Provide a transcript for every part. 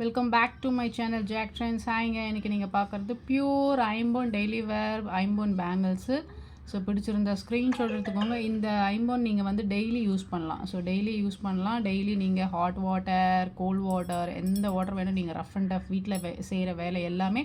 Welcome back to my channel Jack trends ஹாய்ங்க இன்றைக்கி நீங்கள் பார்க்குறது பியூர் ஐம்போன் டெய்லி வேர் ஐம்போன் பேங்கிள்ஸு ஸோ பிடிச்சிருந்தா ஸ்க்ரீன்ஷாட் எடுத்துக்கோங்க. இந்த ஐம்போன் நீங்கள் வந்து டெய்லி யூஸ் பண்ணலாம். ஸோ டெய்லி யூஸ் பண்ணலாம். டெய்லி நீங்கள் ஹாட் வாட்டர் கோல்ட் வாட்டர் எந்த வாட்டர் வேணும் நீங்கள் ரஃப் அண்ட் டஃப் வீட்டில் வே செய்கிற வேலை எல்லாமே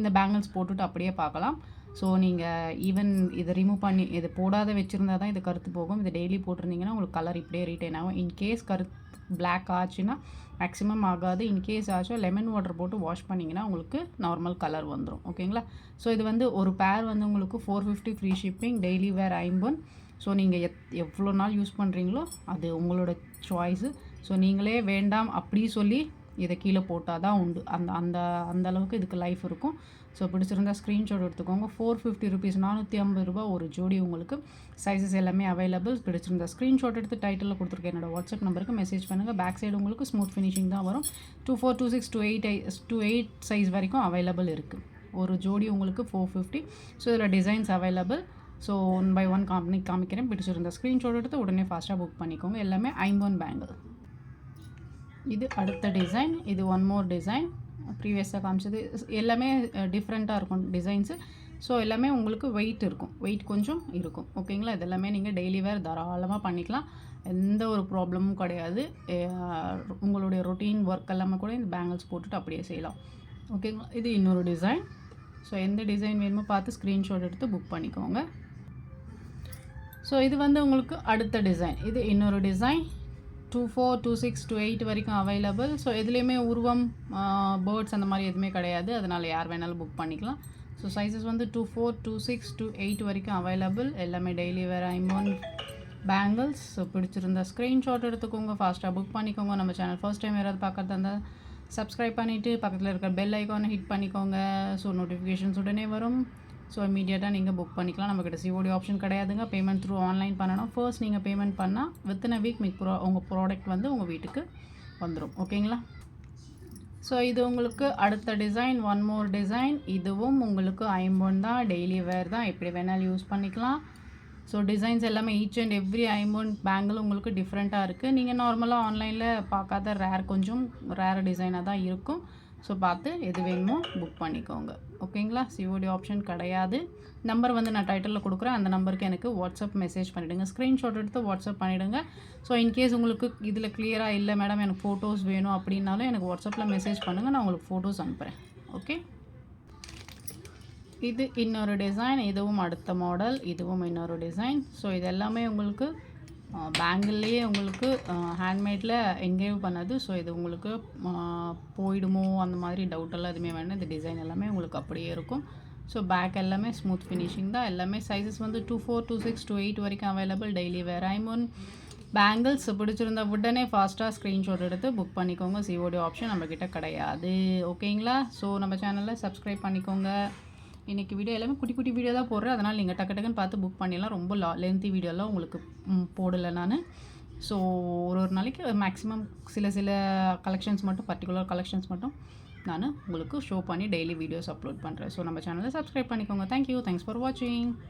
இந்த பேங்கிள்ஸ் போட்டுட்டு அப்படியே பார்க்கலாம். ஸோ நீங்கள் ஈவன் இதை ரிமூவ் பண்ணி இது போடாத வச்சுருந்தா தான் இது கருத்து போகும். இது டெய்லி போட்டிருந்தீங்கன்னா உங்களுக்கு கலர் இப்படியே ரீட்டைன் ஆகும். இன்கேஸ் கருத்து பிளாக் ஆச்சுன்னா மேக்ஸிமம் ஆகாது. இன்கேஸ் ஆச்சோ லெமன் வாட்டர் போட்டு வாஷ் பண்ணிங்கன்னா உங்களுக்கு நார்மல் கலர் வந்துடும் ஓகேங்களா ஸோ இது வந்து ஒரு பேர் வந்து உங்களுக்கு four fifty free shipping daily wear ஐம்பன். So நீங்கள் எத் எவ்வளோ நாள் யூஸ் பண்ணுறீங்களோ அது உங்களோட சாய்ஸு ஸோ நீங்களே வேண்டாம் அப்படி சொல்லி இதை கீழே போட்டால் தான் உண்டு. அந்த அந்த அந்த அளவுக்கு இதுக்கு லைஃப் இருக்கும். ஸோ பிடிச்சிருந்தா ஸ்க்ரீன்ஷாட் எடுத்துக்கோங்க. ஃபோர் ஃபிஃப்டி ருபீஸ் நானூற்றி ஐம்பது ரூபா ஒரு ஜோடி உங்களுக்கு சைஸஸ் எல்லாமே அவைலபிள் பிடிச்சிருந்தா ஸ்க்ரீன்ஷாட் எடுத்து டைட்டிலில் கொடுத்துருக்கேன். என்னோட வாட்ஸ்அப் நம்பருக்கு மெசேஜ் பண்ணுங்கள் பேக் சைடு உங்களுக்கு ஸ்மூத் ஃபினிஷிங் தான் வரும். Two four two six two eight two eight size வரைக்கும் அவைலபிள் இருக்குது ஒரு ஜோடி உங்களுக்கு ஃபோர் ஃபிஃப்டி ஸோ இதில் designs available so one by one காம்பனி காமிக்கிறேன். பிடிச்சிருந்த ஸ்க்ரீன்ஷாட் எடுத்து உடனே ஃபாஸ்ட்டாக புக் பண்ணிக்கோங்க. எல்லாமே ஐம்போன் பேங்கிள் இது அடுத்த டிசைன் இது ஒன் மோர் டிசைன் ப்ரீவியஸாக காமிச்சது. எல்லாமே டிஃப்ரெண்ட்டாக இருக்கும் டிசைன்ஸு ஸோ எல்லாமே உங்களுக்கு வெயிட் இருக்கும். வெயிட் கொஞ்சம் இருக்கும். ஓகேங்களா இதெல்லாமே நீங்கள் டெய்லி வேர் தாராளமாக பண்ணிக்கலாம். எந்த ஒரு ப்ராப்ளமும் கிடையாது. உங்களுடைய ரொட்டீன் ஒர்க் எல்லாமே கூட இந்த பேங்கிள்ஸ் போட்டுட்டு அப்படியே செய்யலாம். ஓகேங்களா இது இன்னொரு டிசைன் ஸோ எந்த டிசைன் வேணுமோ பார்த்து ஸ்க்ரீன்ஷாட் எடுத்து புக் பண்ணிக்கோங்க. ஸோ இது வந்து உங்களுக்கு அடுத்த டிசைன் இது இன்னொரு design two four two six two eight வரைக்கும் அவைலபிள் ஸோ எதுலேயுமே உருவம் பேர்ட்ஸ் அந்த மாதிரி எதுவுமே கிடையாது. அதனால் யார் வேணாலும் புக் பண்ணிக்கலாம். ஸோ சைஸஸ் வந்து two four two six two eight வரைக்கும் அவைலபிள் எல்லாமே டெய்லி வேறு ஐமோன் பேங்கிள்ஸ் ஸோ பிடிச்சிருந்தா ஸ்க்ரீன்ஷாட் எடுத்துக்கோங்க. ஃபாஸ்ட்டாக புக் பண்ணிக்கோங்க. நம்ம சேனல் ஃபர்ஸ்ட் டைம் யாராவது பார்க்குறதா இருந்தால் சப்ஸ்கிரைப் பண்ணிவிட்டு பக்கத்தில் இருக்கிற பெல் ஐக்கானை ஹிட் பண்ணிக்கோங்க. ஸோ நோட்டிஃபிகேஷன்ஸ் உடனே வரும். ஸோ இமீடியட்டாக நீங்கள் புக் பண்ணிக்கலாம். நம்மக்கிட்ட சிஓடி ஆப்ஷன் கிடையாதுங்க. பேமெண்ட் த்ரூ ஆன்லைன் பண்ணணும். ஃபர்ஸ்ட் நீங்கள் பேமெண்ட் பண்ணால் வித்தின் அ வீக் மிக் ப்ரோ உங்கள் ப்ராடக்ட் வந்து உங்கள் வீட்டுக்கு வந்துடும் ஓகேங்களா ஸோ இது உங்களுக்கு அடுத்த டிசைன் ஒன் மோர் டிசைன் இதுவும் உங்களுக்கு ஐம்பொன் தான் டெய்லி வேர் தான். எப்படி வேணாலும் யூஸ் பண்ணிக்கலாம். ஸோ டிசைன்ஸ் எல்லாமே ஈச் அண்ட் எவ்ரி ஐம்பொன் பேங்கிள் உங்களுக்கு டிஃப்ரெண்ட்டாக இருக்குது நீங்கள் நார்மலாக ஆன்லைனில் பார்க்காத ரேர் கொஞ்சம் ரேர் டிசைனாக தான் இருக்கும். ஸோ பார்த்து எது வேணுமோ புக் பண்ணிக்கோங்க. ஓகேங்களா சிஓடி ஆப்ஷன் கிடையாது. நம்பர் வந்து நான் டைட்டிலில் கொடுக்குறேன். அந்த நம்பருக்கு எனக்கு வாட்ஸ்அப் மெசேஜ் பண்ணிவிடுங்க ஸ்க்ரீன்ஷாட் எடுத்து வாட்ஸ்அப் பண்ணிவிடுங்க ஸோ இன்கேஸ் உங்களுக்கு இதில் கிளியராக இல்லை மேடம் எனக்கு ஃபோட்டோஸ் வேணும் அப்படின்னாலும் எனக்கு வாட்ஸ்அப்பில் மெசேஜ் பண்ணுங்கள் நான் உங்களுக்கு ஃபோட்டோஸ் அனுப்புகிறேன் ஓகே இது இன்னொரு டிசைன் இதுவும் அடுத்த மாடல் இதுவும் இன்னொரு டிசைன் ஸோ இது எல்லாமே உங்களுக்கு பேங்கிள்லேயே உங்களுக்கு ஹேண்ட்மேடில் எங்கேயும் பண்ணாது. ஸோ இது உங்களுக்கு போயிடுமோ? அந்த மாதிரி டவுட்டெல்லாம் எதுவுமே வேணும் இந்த டிசைன் எல்லாமே உங்களுக்கு அப்படியே இருக்கும். ஸோ பேக் எல்லாமே ஸ்மூத் ஃபினிஷிங் தான். எல்லாமே சைஸஸ் வந்து two four two six two eight வரைக்கும் அவைலபிள் டெய்லி வேர் ஐமோன் பேங்கிள்ஸ் பிடிச்சிருந்தா உடனே ஃபாஸ்ட்டாக ஸ்க்ரீன்ஷாட் எடுத்து புக் பண்ணிக்கோங்க. சிஓடி ஆப்ஷன் நம்மக்கிட்ட கிடையாது. ஓகேங்களா ஸோ நம்ம சேனலில் சப்ஸ்கிரைப் பண்ணிக்கோங்க. இன்றைக்கி வீடியோ எல்லாமே குட்டி குட்டி வீடியோ தான் போடுறேன். அதனால் நீங்கள் டக்கு டக்குன்னு பார்த்து புக் பண்ணிடலாம். ரொம்ப லா லென்த்தி வீடியோலாம் உங்களுக்கு போடலை நான். ஸோ ஒரு ஒரு நாளைக்கு மேக்ஸிமம் சில சில கலெக்ஷன்ஸ் மட்டும் பர்டிகுலர் கலெக்ஷன்ஸ் மட்டும் நான் உங்களுக்கு ஷோ பண்ணி டெய்லி வீடியோஸ் அப்லோட் பண்ணுறேன் ஸோ நம்ம சேனலை சப்ஸ்கிரைப் பண்ணிக்கோங்க. தேங்க்யூ தேங்க்ஸ் ஃபார் வாட்சிங்